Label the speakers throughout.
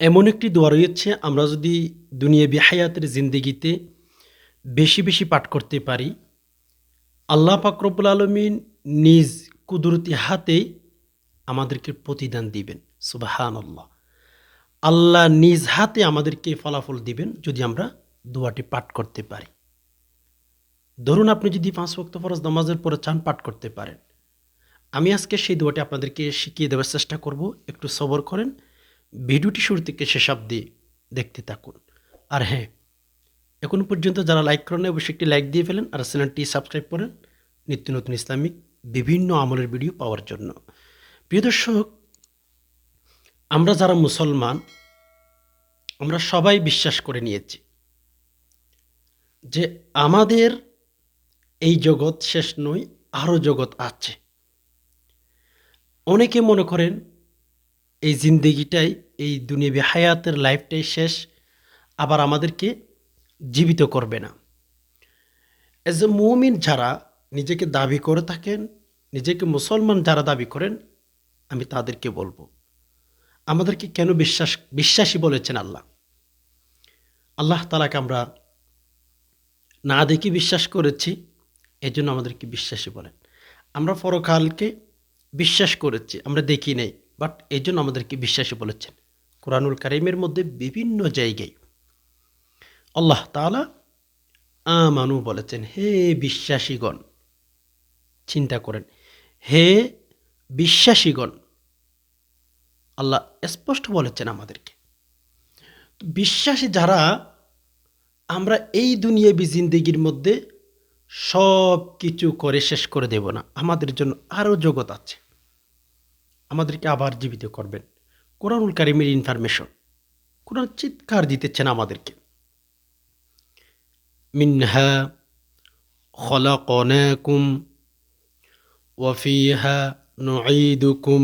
Speaker 1: এমন একটি দোয়া রয়েছে, আমরা যদি দুনিয়া বিহায়াতের জিন্দিগিতে বেশি বেশি পাঠ করতে পারি, আল্লাহ পাকরবুল আলমিন নিজ কুদরতি হাতেই আমাদেরকে প্রতিদান দিবেন সুবাহান আল্লাহ আল্লাহ নিজ হাতে আমাদেরকে ফলাফল দিবেন যদি আমরা দোয়াটি পাঠ করতে পারি। ধরুন আপনি যদি পাঁচ ভক্ত ফরজ নামাজের পরে চান পাঠ করতে পারেন। আমি আজকে সেই দোয়াটি আপনাদেরকে শিখিয়ে দেওয়ার চেষ্টা করব, একটু সবর করেন ভিডিওটি শুরু থেকে শেষ অব্দি দেখতে থাকুন। আর হ্যাঁ এখন পর্যন্ত যারা লাইক করেন অবশ্যই একটি লাইক দিয়ে ফেলেন আর চ্যানেলটি সাবস্ক্রাইব করেন। নিত্য নতুন ইসলামিক বিভিন্ন আমলের ভিডিও পাওয়ার জন্য। প্রিয় দর্শক, আমরা যারা মুসলমান, আমরা সবাই বিশ্বাস করে নিয়েছি যে আমাদের এই জগৎ শেষ নয়, আরও জগৎ আছে। অনেকে মনে করেন এই জিন্দেগিটাই, এই দুনিয়াবি হায়াতের লাইফটাই শেষ, আবার আমাদেরকে জীবিত করবে না। এজ এ মুমিন যারা নিজেকে দাবি করে থাকেন, নিজেকে মুসলমান যারা দাবি করেন, আমি তাদেরকে বলব, আমাদেরকে কেন বিশ্বাস, বিশ্বাসী বলেছেন আল্লাহ? আল্লাহ তালাকে আমরা না দেখি বিশ্বাস করেছি এই জন্য আমাদেরকে বিশ্বাসী বলেন। আমরা পরকালকে বিশ্বাস করেছি, আমরা দেখি নেই। বাট এই জন্য আমাদেরকে বিশ্বাসী বলেছেন। কোরআনুল কারিমের মধ্যে বিভিন্ন জায়গায় আল্লাহ তালা আমানু বলেছেন, হে বিশ্বাসীগণ, চিন্তা করেন, হে বিশ্বাসীগণ, আল্লাহ স্পষ্ট বলেছেন আমাদেরকে। বিশ্বাসী যারা, আমরা এই দুনিয়াবি জিন্দিগির মধ্যে সব কিছু করে শেষ করে দেব না। আমাদের জন্য আরও জগৎ আছে। আমাদেরকে আবার জীবিত করবেন কোরআনুল কারিমের ইনফরমেশন কোরআন চিৎকার দিতেছেন আমাদেরকে মিনহা খলাকনাকুম ওয়াফিহা নুঈদুকুম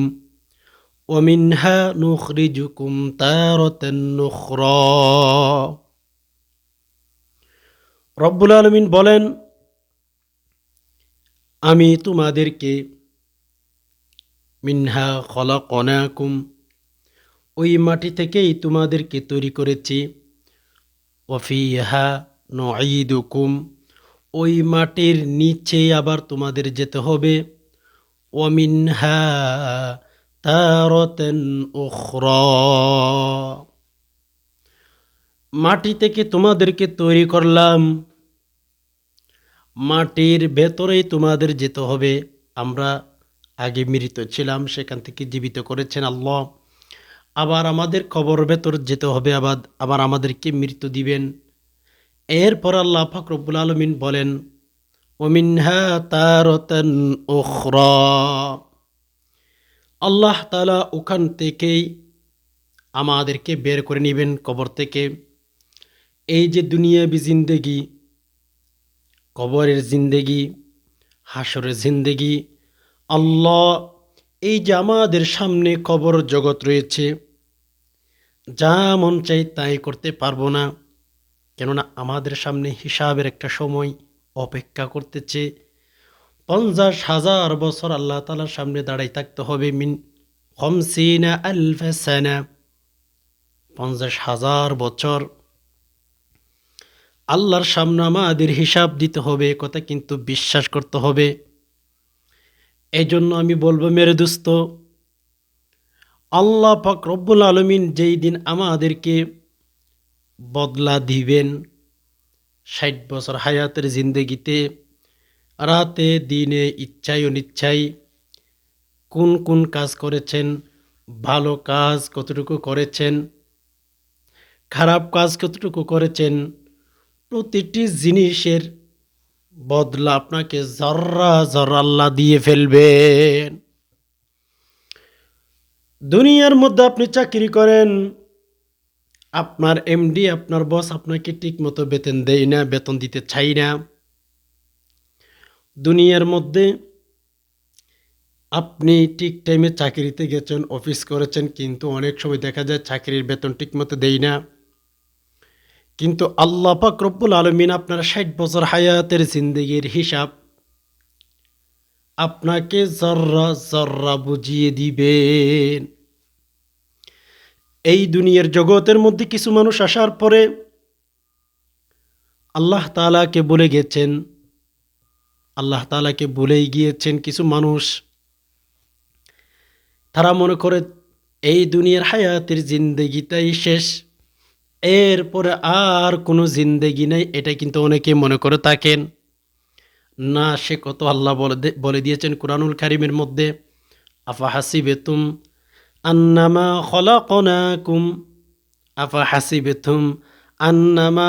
Speaker 1: ومنها نخرجكم تارة أخرى রব্বুল আলমিন বলেন আমি তোমাদেরকে মিনহা খলা কনাকুম ওই মাটি থেকেই তোমাদেরকে তৈরি করেছি। ওফিহা নঈদুকুম। ওই মাটির নিচে আবার তোমাদের যেতে হবে। ওমিনহা তারতেন উখরা। মাটি থেকে তোমাদেরকে তৈরি করলাম। মাটির ভেতরেই তোমাদের যেতে হবে। আমরা আগে মৃত ছিলাম, সেখান থেকে জীবিত করেছেন আল্লাহ। আবার আমাদের কবর ভেতর যেতে হবে আবার আবার আমাদেরকে মৃত্যু দিবেন। এরপর আল্লাহ ফাকরবুল আলমিন বলেন ওমিনহা তারতন ওখরা আল্লাহ তালা ওখান থেকেই আমাদেরকে বের করে নেবেন কবর থেকে। এই যে দুনিয়াবি জিন্দেগি, কবরের জিন্দেগি, হাসরের জিন্দেগি আল্লাহ, এই যে আমাদের সামনে কবর জগৎ রয়েছে, যা মন চাই তাই করতে পারব না। কেননা আমাদের সামনে হিসাবের একটা সময় অপেক্ষা করতেছে। পঞ্চাশ হাজার বছর আল্লাহ তালার সামনে দাঁড়াই থাকতে হবে মিন হমসিনা আলফাসানা পঞ্চাশ হাজার বছর আল্লাহর সামনে আমাদের হিসাব দিতে হবে, কথা কিন্তু বিশ্বাস করতে হবে। এই জন্য আমি বলব, মেরে দুস্ত, আল্লাহ পাক রব্বুল আলমিন যেই দিন আমাদেরকে বদলা দিবেন ষাট বছর হায়াতের জিন্দগিতে, রাতে, দিনে ইচ্ছাই অনিচ্ছাই কোন কোন কাজ করেছেন, ভালো কাজ কতটুকু করেছেন, খারাপ কাজ কতটুকু করেছেন, প্রতিটি জিনিসের বদলা আপনাকে জর্রা জর্রা আল্লাহ দিয়ে ফেলবেন। দুনিয়ার মধ্যে আপনি চাকরি করেন, আপনার এমডি আপনার বস আপনাকে ঠিক মতো বেতন দেয় না, বেতন দিতে চাই না। দুনিয়ার মধ্যে আপনি ঠিক টাইমে চাকরিতে গেছেন অফিস করেছেন, কিন্তু অনেক সময় দেখা যায় চাকরির বেতন ঠিক মতো দেয় না। কিন্তু আল্লাহ পাক রব্বুল আলমিন আপনার ষাট বছর হায়াতের জিন্দগির হিসাব আপনাকে জর্রা জর্রা বুঝিয়ে দিবেন। এই দুনিয়ার জগতের মধ্যে কিছু মানুষ আসার পরে আল্লাহ তালাকে বলে গেছেন, আল্লাহ তালাকে বলেই গিয়েছেন কিছু মানুষ, তারা মনে করে এই দুনিয়ার হায়াতের জিন্দগিটাই শেষ। এরপরে আর কোনো জিন্দেগি নেই এটা কিন্তু অনেকে মনে করে থাকেন। না, সে কত আল্লাহ বলে বলে দিয়েছেন কোরআনুল কারিমের মধ্যে, আফা হাসি বেতুম আন্নামা খলাকনাকুম আফা হাসি বেতুম আন্নামা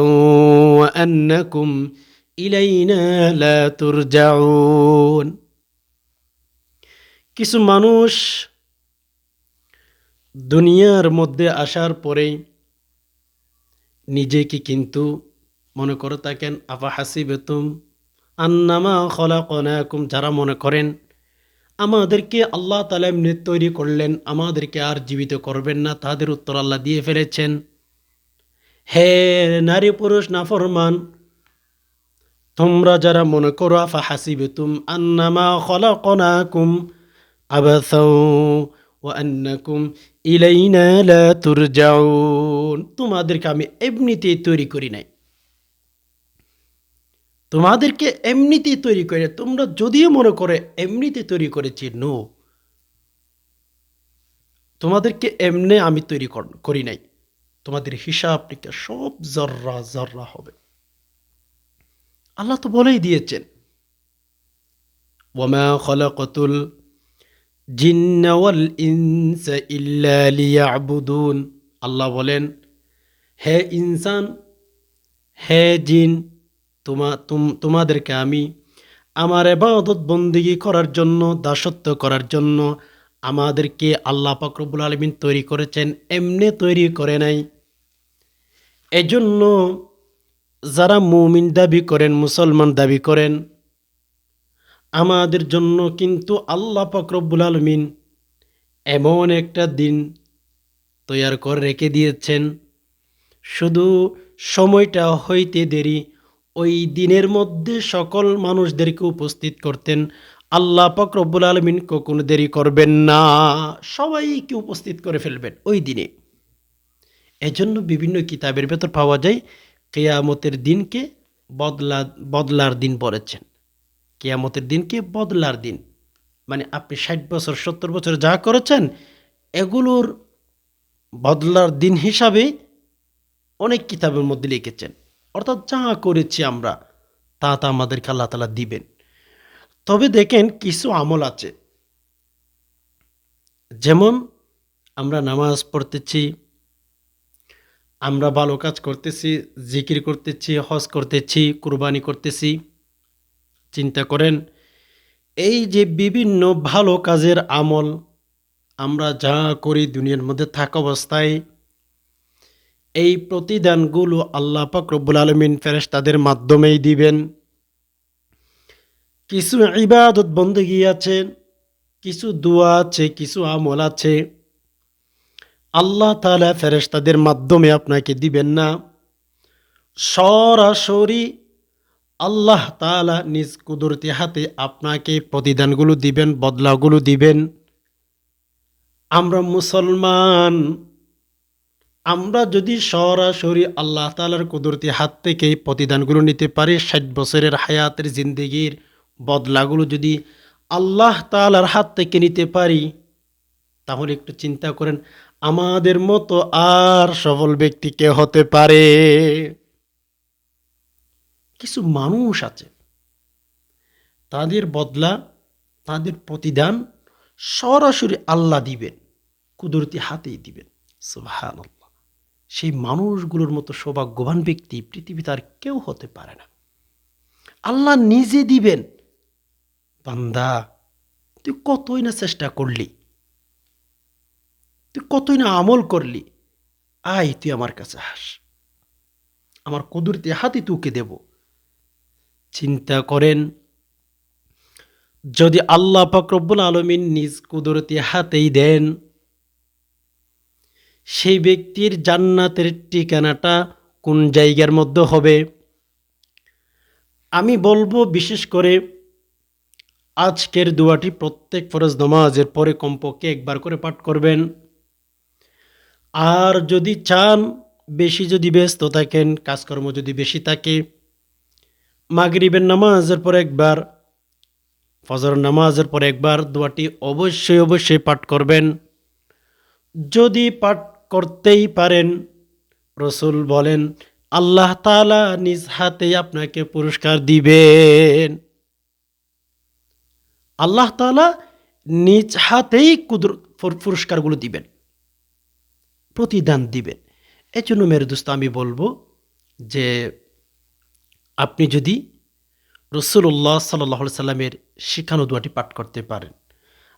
Speaker 1: ওয়া আন্নাকুম ইলাইনা লা তুরজাউন কিছু মানুষ দুনিয়ার মধ্যে আসার পরেই নিজেকে কিন্তু মনে করে থাকেন, আফা হাসি বেতুম আন্নামা খলা কনাকুম যারা মনে করেন, আমাদেরকে আল্লাহ তালা এমনি তৈরি করলেন, আমাদেরকে আর জীবিত করবেন না তাদের উত্তর আল্লাহ দিয়ে ফেলেছেন। হে নারী পুরুষ নাফরমান, তোমরা যারা মনে করো, আফা হাসি বেতুম আন্নামা খলা কনাকুম আবাসাও ওয়ান্নাকুম ইলাইনা লা তুরজাউন তোমাদেরকে আমি এমনিতেই তৈরি করি নাই। তোমাদেরকে এমনিতেই তৈরি করে, তোমরা যদিও মনে করে এমনিতে তৈরি করেছি, নো। তোমাদেরকে এমনি আমি তৈরি কর- নাই। তোমাদের হিসাব নিকাশ সব জর্রা জর্রা হবে। আল্লাহ তো বলেই দিয়েছেন, ওয়ামা খলাকতুল জিন্ন ওয়াল ইনস ইল্লা লিয়াবুদুন। আল্লাহ বলেন, হে ইনসান, হে জিন, তোমা, তুম- তোমাদেরকে আমি আমার এবাদত বন্দিগি করার জন্য, দাসত্ব করার জন্য আমাদেরকে আল্লাহ পাকরবুল আলমিন তৈরি করেছেন, এমনি তৈরি করে নাই। এজন্য যারা মুমিন দাবি করেন, মুসলমান দাবি করেন আমাদের জন্য কিন্তু আল্লাহ পাকরবুল আলমিন এমন একটা দিন তৈয়ার করে রেখে দিয়েছেন। শুধু সময়টা হইতে দেরি, ওই দিনের মধ্যে সকল মানুষদেরকে উপস্থিত করতেন। আল্লাহ পাক রব্বুল আলমিন কখনো দেরি করবেন না, সবাইকে উপস্থিত করে ফেলবেন ওই দিনে। এজন্য বিভিন্ন কিতাবের ভেতর পাওয়া যায়, কেয়ামতের দিনকে বদলা বদলার দিন বলেছেন। কেয়ামতের দিনকে বদলার দিন? মানে আপনি ষাট বছর, সত্তর বছর যা করেছেন, এগুলোর বদলার দিন হিসাবে অনেক কিতাবের মধ্যে লিখেছেন। অর্থাৎ যা করেছি আমরা, তা তা আমাদেরকে আল্লাহ তালা দিবেন। তবে দেখেন কিছু আমল আছে। যেমন আমরা নামাজ পড়তেছি, আমরা ভালো কাজ করতেছি, জিকির করতেছি, হজ করতেছি, কুরবানি করতেছি। চিন্তা করেন, এই যে বিভিন্ন ভালো কাজের আমল আমরা যা করি দুনিয়ার মধ্যে থাকা অবস্থায়, এই প্রতিদানগুলো আল্লাহ রব্বুল আলমিন ফেরেশতাদের মাধ্যমেই দিবেন। কিছু ইবাদত বন্দগি আছে, কিছু দোয়া আছে, কিছু আমল আছে। আল্লাহ তালা ফেরেশতাদের মাধ্যমে আপনাকে দিবেন না। সরাসরি আল্লাহ তালা নিজ কুদরতি হাতে আপনাকে প্রতিদানগুলো দিবেন, বদলাগুলো দিবেন। আমরা মুসলমান, আমরা যদি সরাসরি আল্লাহ তালার কুদরতি হাত থেকে প্রতিদানগুলো নিতে পারি, ষাট বছরের হায়াতের জিন্দিগির বদলাগুলো যদি আল্লাহ তালার হাত থেকে নিতে পারি, তাহলে একটু চিন্তা করেন, আমাদের মতো আর সফল ব্যক্তি কে হতে পারে? কিছু মানুষ আছে। তাদের বদলা, তাদের প্রতিদান সরাসরি আল্লাহ দিবেন, কুদরতি হাতেই দিবেন। সুবহান সেই মানুষগুলোর মতো সৌভাগ্যবান ব্যক্তি পৃথিবীতে আর কেউ হতে পারে না। আল্লাহ নিজে দিবেন। বান্দা, তুই কতই না চেষ্টা করলি, তুই কতই না আমল করলি, আয়, তুই আমার কাছে হাস। আমার কুদরতি হাতে তোকে দেব। চিন্তা করেন। যদি আল্লাহ পাকরব্বুল আলমিন নিজ কুদরতি হাতেই দেন, সেই ব্যক্তির জান্নাতের ঠিকানাটা কোন জায়গার মধ্যে হবে? আমি বলব বিশেষ করে আজকের দোয়াটি প্রত্যেক ফরজ নমাজের পরে কমপক্ষে একবার করে পাঠ করবেন। আর যদি চান, বেশি যদি ব্যস্ত থাকেন, কাজকর্ম যদি বেশি থাকে মাগরিবের নামাজের পর একবার ফজর নামাজের পর একবার দোয়াটি অবশ্যই অবশ্যই পাঠ করবেন। যদি পাঠ করতেই পারেন, রসুল বলেন, আল্লাহ তালা নিজ হাতে আপনাকে পুরস্কার দিবেন। আল্লাহ তালা নিজ হাতেই কুদর পুরস্কারগুলো দিবেন, প্রতিদান দিবেন। এই জন্য মেরে দোস্ত, আমি বলব যে আপনি যদি রসুল্লাহ সাল্লাহ সাল্লামের শিখানো দোয়াটি পাঠ করতে পারেন।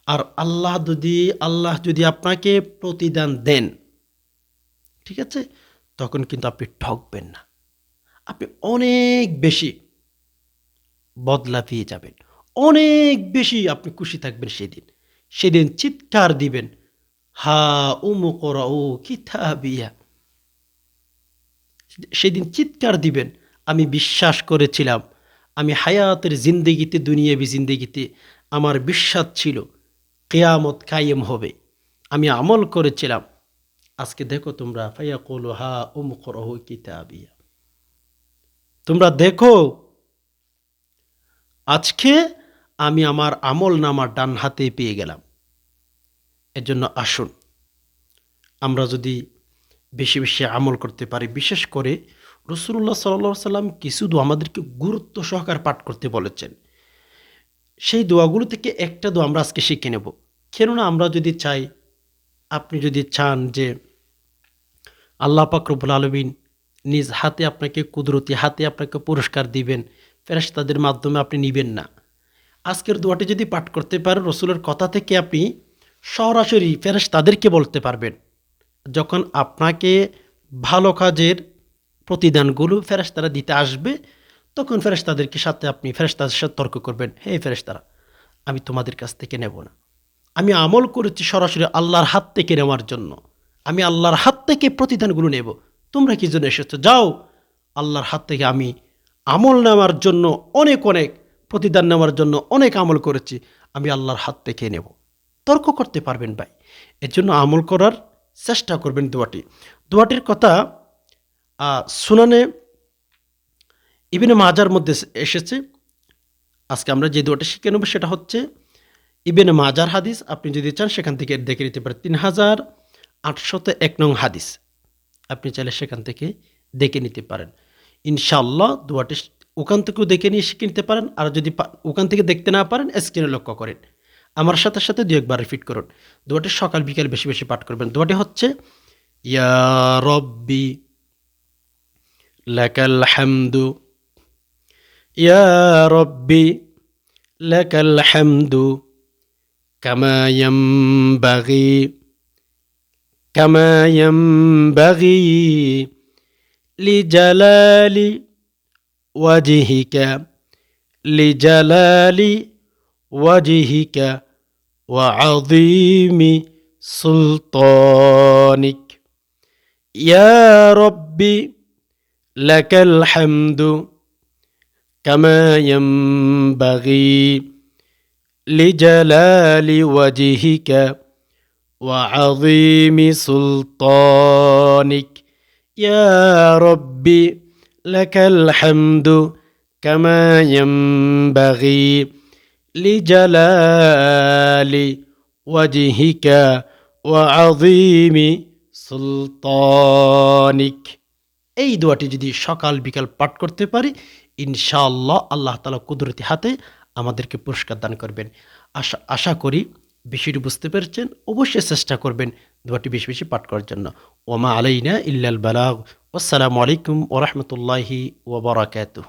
Speaker 1: আর আল্লাহ যদি আল্লাহ যদি আপনাকে প্রতিদান দেন, ঠিক আছে? তখন কিন্তু আপনি ঠকবেন না। আপনি অনেক বেশি বদলা পেয়ে যাবেন। অনেক বেশি আপনি খুশি থাকবেন সেদিন। সেদিন চিৎকার দিবেন, হা উমুকরা ও কিতাবিয়া। সেদিন চিৎকার দিবেন আমি বিশ্বাস করেছিলাম। আমি হায়াতের জিন্দেগিতে, দুনিয়াবি জিন্দেগিতে আমার বিশ্বাস ছিল, কেয়ামত কায়েম হবে। আমি আমল করেছিলাম। আজকে দেখো তোমরা ফাইয়া কলো হা উমুকরহ কিতাবিয়া। তোমরা দেখো, আজকে আমি আমার আমল নামার ডান হাতে পেয়ে গেলাম। এর জন্য আসুন, আমরা যদি বেশি বেশি আমল করতে পারি, বিশেষ করে রসুল্লাহ সাল্লা সাল্লাম কিছু দোয়া আমাদেরকে গুরুত্ব সহকার পাঠ করতে বলেছেন। সেই দোয়াগুলো থেকে একটা দোয়া আমরা আজকে শিখে নেব। কেননা আমরা যদি চাই, আপনি যদি চান যে আল্লাহ পাকরবুল আলমিন নিজ হাতে আপনাকে কুদরতি হাতে আপনাকে পুরস্কার দিবেন ফেরাস তাদের মাধ্যমে আপনি নিবেন না। আজকের দোয়াটি যদি পাঠ করতে পারেন, রসুলের কথা থেকে আপনি সরাসরি ফেরেশ তাদেরকে বলতে পারবেন। যখন আপনাকে ভালো কাজের প্রতিদানগুলো ফেরেশতারা দিতে আসবে, তখন ফেরেশতাদেরকে সাথে আপনি ফেরেশতাদের সাথে তর্ক করবেন, হে ফেরেশতারা, আমি তোমাদের কাছ থেকে নেব না। আমি আমল করেছি সরাসরি আল্লাহর হাত থেকে নেওয়ার জন্য। আমি আল্লাহর হাত থেকে প্রতিদানগুলো নেব। তোমরা কি জন্য এসেছ? যাও, আল্লাহর হাত থেকে আমি আমল নেওয়ার জন্য অনেক অনেক, প্রতিদান নেওয়ার জন্য অনেক আমল করেছি, আমি আল্লাহর হাত থেকে নেব। তর্ক করতে পারবেন ভাই। এর জন্য আমল করার চেষ্টা করবেন দোয়াটি। দোয়াটির কথা সুনানে ইবিনে মাজার মধ্যে এসেছে। আজকে আমরা যে দোয়াটি শিখে নেব সেটা হচ্ছে ইবেন মাজার হাদিস। আপনি যদি চান সেখান থেকে দেখে নিতে পারেন। তিন হাজার আটশত এক নং হাদিস। আপনি চাইলে সেখান থেকে দেখে নিতে পারেন। ইনশাল্লাহ দুয়াটি ওখান থেকেও দেখে নিয়ে শিখে নিতে পারেন। আর যদি ওখান থেকে দেখতে না পারেন, স্ক্রিনে লক্ষ্য করেন। আমার সাথে সাথে দু একবার রিপিট করুন। দোয়াটি সকাল বিকাল বেশি বেশি পাঠ করবেন। দোয়াটি হচ্ছে, ইয়া রব্বি لك الحمد. يا ربي لك الحمد. كما ينبغي كما ينبغي لجلال وجهك لجلال وجهك وعظيم سلطانك. يا ربي لك الحمد كما ينبغي لجلال وجهك وعظيم سلطانك. يا ربي لك الحمد كما ينبغي لجلال وجهك وعظيم سلطانك. এই দোয়াটি যদি সকাল, বিকাল পাঠ করতে পারি, ইনশাআল্লাহ আল্লাহ তালা কুদরতি হাতে আমাদেরকে পুরস্কার দান করবেন। আশা আশা করি বিষয়টি বুঝতে পেরেছেন। অবশ্যই চেষ্টা করবেন দোয়াটি বেশি বেশি পাঠ করার জন্য। ওমা আলাইনা ইল্লাল বালাগ। আসসালামু আলাইকুম ওরহমতুল্লাহি ওবরাকাতুহ